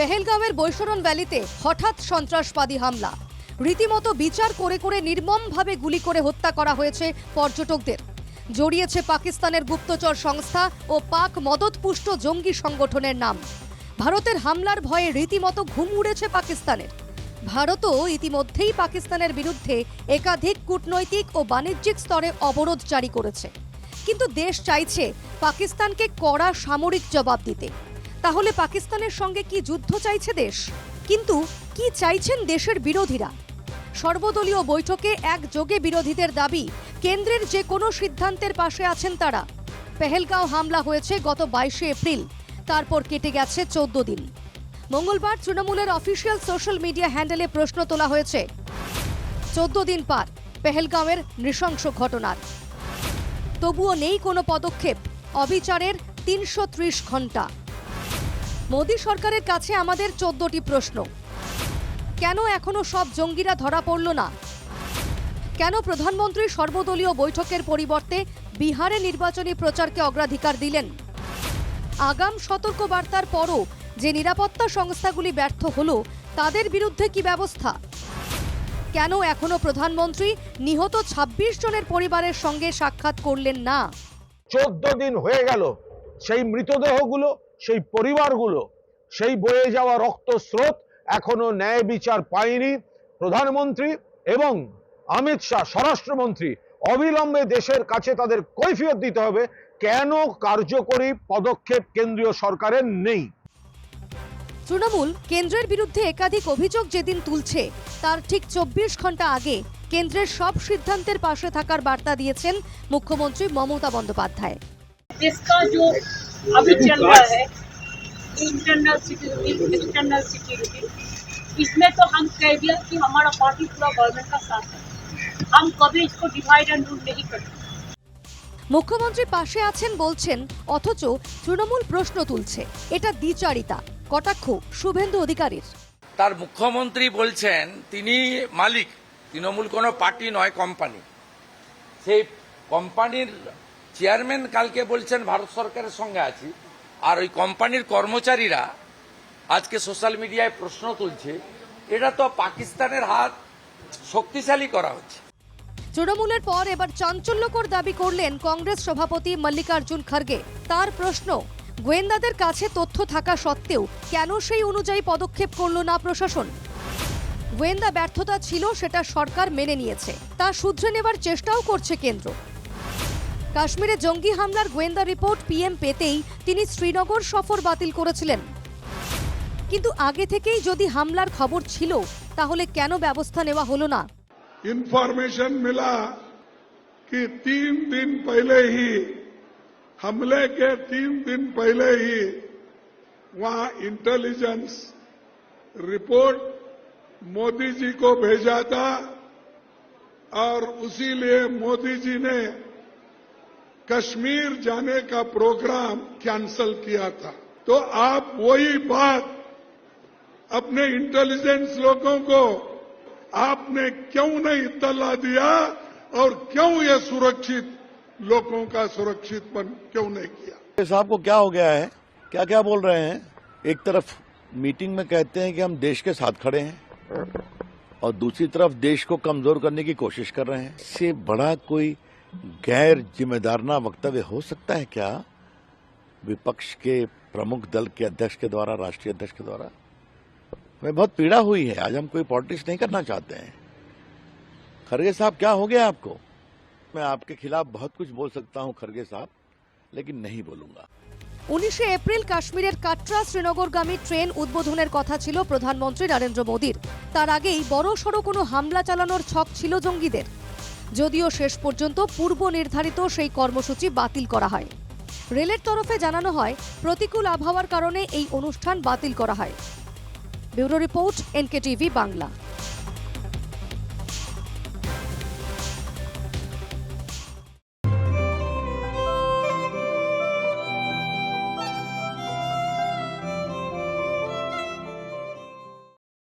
পেহেলগাঁওয়ের বৈশরণ ভ্যালিতে হঠাৎ সন্ত্রাসবাদী হামলা। রীতিমতো বিচার করে করে নির্মমভাবে গুলি করে হত্যা করা হয়েছে পর্যটকদের। জড়িয়েছে পাকিস্তানের গুপ্তচর সংস্থা ও পাক মদতপুষ্ট জঙ্গি সংগঠনের নাম। ভারতের হামলার ভয়ে রীতিমতো ঘুম উড়েছে পাকিস্তানের। ভারতও ইতিমধ্যেই পাকিস্তানের বিরুদ্ধে একাধিক কূটনৈতিক ও বাণিজ্যিক স্তরে অবরোধ জারি করেছে। কিন্তু দেশ চাইছে পাকিস্তানকে কড়া সামরিক জবাব দিতে। তাহলে পাকিস্তানের সঙ্গে কি যুদ্ধ চাইছে দেশ? কিন্তু কি চাইছেন দেশের বিরোধীরা? সর্বদলীয় বৈঠকে একযোগে বিরোধীদের দাবি, কেন্দ্রের যে কোনো সিদ্ধান্তের পাশে আছেন তারা। পেহেলগাঁও হামলা হয়েছে গত বাইশে এপ্রিল, তারপর কেটে গেছে চোদ্দ দিন। মঙ্গলবার তৃণমূলের অফিসিয়াল সোশ্যাল মিডিয়া হ্যান্ডেলে প্রশ্ন তোলা হয়েছে। চোদ্দ দিন পার, পেহেলগাঁওয়ের নৃশংস ঘটনার। তবুও নেই কোনো পদক্ষেপ, অবিচারের তিনশো ত্রিশ ঘণ্টা মোদী সরকারের কাছে আমাদের চোদ্দটি প্রশ্ন। কেন এখনও সব জঙ্গিরা ধরা পড়ল না? কেন প্রধানমন্ত্রী সর্বদলীয় বৈঠকের পরিবর্তে বিহারে নির্বাচনী প্রচারকে অগ্রাধিকার দিলেন? আগাম সতর্কবার্তার পরও যে নিরাপত্তা সংস্থাগুলি ব্যর্থ হলো, তাদের বিরুদ্ধে কি ব্যবস্থা? কেন এখনও প্রধানমন্ত্রী নিহত ২৬ জনের পরিবারের সঙ্গে সাক্ষাৎ করলেন না? চোদ্দ দিন হয়ে গেল। সেই মৃতদেহগুলো সেই পরিবারগুলো সেই বয়ে যাওয়া রক্ত স্রোত এখনও ন্যায় বিচার পায়নি। প্রধানমন্ত্রী এবং অমিত শাহ স্বরাষ্ট্রমন্ত্রী অবিলম্বে দেশের কাছে তাদের কৈফিয়ত দিতে হবে। কেন কার্যকরী পদক্ষেপ কেন্দ্রীয় সরকারের নেই? তৃণমূল কেন্দ্রের বিরুদ্ধে একাধিক অভিযোগ যেদিন তুলছে তার ঠিক চব্বিশ ঘণ্টা আগে কেন্দ্রের সব সিদ্ধান্তের পাশে থাকার বার্তা দিয়েছেন মুখ্যমন্ত্রী মমতা বন্দ্যোপাধ্যায়। अभी चल रहा है इंटरनल सिक्योरिटी एक्सटर्नल सिक्योरिटी इसमें तो हम कह दिया कि हमारा पार्टी पूरा गवर्नमेंट का साथ है हम कभी इसको डिवाइड एंड रूल नहीं करते মুখ্যমন্ত্রী পাশে আছেন বলছেন অথচ তৃণমূল প্রশ্ন তুলছে এটা দ্বিচারিতা কটাক্ষ শুভেন্দু অধিকারীর তার মুখ্যমন্ত্রী বলছেন তিনি মালিক তৃণমূল কোনো পার্টি নয় কোম্পানি সেই কোম্পানির চেয়ারম্যান কালকে বলছেন ভারত সরকারের সঙ্গে আছি। আর ওই কোম্পানির কর্মচারীরা আজকে সোশ্যাল মিডিয়ায় প্রশ্ন তুলছে এটা তো পাকিস্তানের হাত শক্তিশালী করা হচ্ছে। তৃণমূলের পর এবার চাঞ্চল্যকর দাবি করলেন কংগ্রেস সভাপতি মল্লিকার্জুন খড়গে তার প্রশ্ন, গোয়েন্দাদের কাছে তথ্য থাকা সত্ত্বেও কেন সেই অনুযায়ী পদক্ষেপ করল না প্রশাসন? গোয়েন্দা ব্যর্থতা ছিল, সেটা সরকার মেনে নিয়েছে। তা শুধরে নেবার চেষ্টাও করছে কেন্দ্র। কাশ্মীরে জঙ্গি হামলার গোয়েন্দা রিপোর্ট পিএম পেতেই তিনি শ্রীনগর সফর বাতিল করেছিলেন কিন্তু আগে থেকেই যদি হামলার খবর ছিল তাহলে কেন ব্যবস্থা নেওয়া হলো না इंफॉर्मेशन मिला कि तीन दिन पहले ही हमले के तीन दिन पहले ही वहां इंटेलिजेंस रिपोर्ट मोदी जी को भेजा था और उसी लिए मोदी जी ने कश्मीर जाने का प्रोग्राम कैंसल किया था। तो आप वही बात अपने इंटेलिजेंस लोगों को, आपने क्यों नहीं इतला दिया और क्यों ये सुरक्षित लोगों का सुरक्षितपन क्यों नहीं किया? साहब को क्या हो गया है? क्या क्या बोल रहे हैं? एक तरफ़ मीटिंग में कहते हैं कि हम देश के साथ खड़े हैं और दूसरी तरफ़ देश को कमज़ोर करने की कोशिश कर रहे हैं। इससे बड़ा कोई गैर जिम्मेदारना वक्तव्य हो सकता है क्या विपक्ष के प्रमुख दल के अध्यक्ष के द्वारा राष्ट्रीय अध्यक्ष के द्वारा हमें बहुत पीड़ा हुई है आज हम कोई पॉलिटिक्स नहीं करना चाहते हैं खरगे साहब क्या हो गया आपको मैं आपके खिलाफ बहुत कुछ बोल सकता हूं खरगे साहब लेकिन नहीं बोलूंगा উনিশে এপ্রিল কাশ্মীরের কাটরা শ্রীনগরগামী ট্রেন উদ্বোধনের কথা ছিল প্রধানমন্ত্রী নরেন্দ্র মোদীর তার আগেই বড় সড় কোনো হামলা চালানোর ছক ছিল জঙ্গিদের যদিও শেষ পর্যন্ত পূর্ব নির্ধারিত সেই কর্মসূচি বাতিল করা হয়। রেলের তরফে জানানো হয়, প্রতিকূল আবহাওয়ার কারণে এই অনুষ্ঠান বাতিল করা হয়। Bureau report, NKTV Bangla.